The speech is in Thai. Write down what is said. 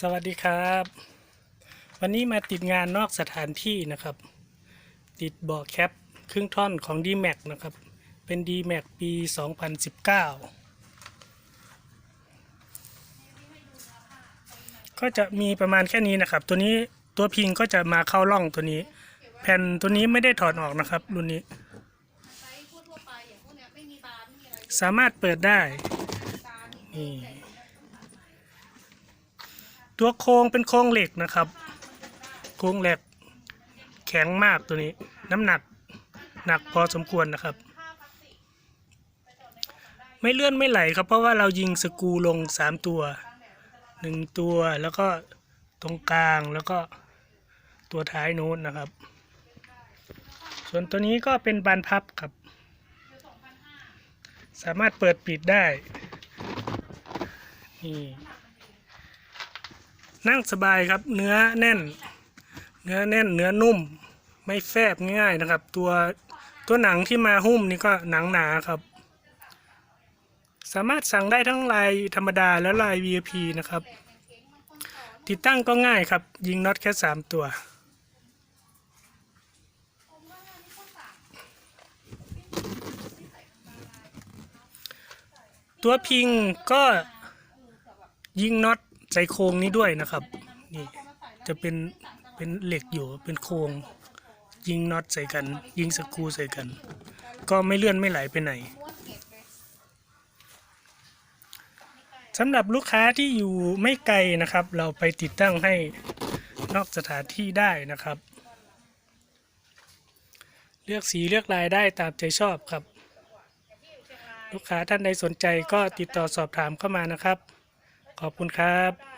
สวัสดีครับ วันนี้มาติดงานนอกสถานที่นะครับ ติดเบาะแคปครึ่งท่อนของ d m a x นะครับ เป็น d m a x ปี 2019 ก็จะมีประมาณแค่นี้นะครับ ตัวนี้ตัวพิงก็จะมาเข้าร่องตัวนี้ แผ่นตัวนี้ไม่ได้ถอดออกนะครับ รุ่นนี้ สามารถเปิดได้นี่ ตัวโครงเป็นโครงเหล็กนะครับ โครงเหล็กแข็งมากตัวนี้ น้ำหนักหนักพอสมควรนะครับ ไม่เลื่อนไม่ไหลครับเพราะว่าเรายิงสกูลงสามตัวหนึ่งตัวแล้วก็ตรงกลางแล้วก็ตัวท้ายโน้นนะครับ ส่วนตัวนี้ก็เป็นบานพับครับ สามารถเปิดปิดได้นี่ นั่งสบายครับ เนื้อแน่น เนื้อแน่น เนื้อนุ่ม ไม่แฟบง่ายๆนะครับ ตัวตัวหนังที่มาหุ้มนี่ก็หนังหนาครับ สามารถสั่งได้ทั้งลายธรรมดาและลาย VIP นะครับ ติดตั้งก็ง่ายครับ ยิงน็อตแค่ 3 ตัวตัวพิงก็ยิงน็อต ส่โครงนี้ด้วยนะครับ นี่จะเป็นเป็นเหล็กอยู่เป็นโครงยิงน็อตใส่กัน ยิงสกรูใส่กัน ก็ไม่เลื่อนไม่ไหลไปไหนสำหรับลูกค้าที่อยู่ไม่ไกลนะครับ เราไปติดตั้งให้นอกสถานที่ได้นะครับ เลือกสีเลือกลายได้ตามใจชอบครับ ลูกค้าท่านใดสนใจก็ติดต่อสอบถามเข้ามานะครับ ขอบคุณครับ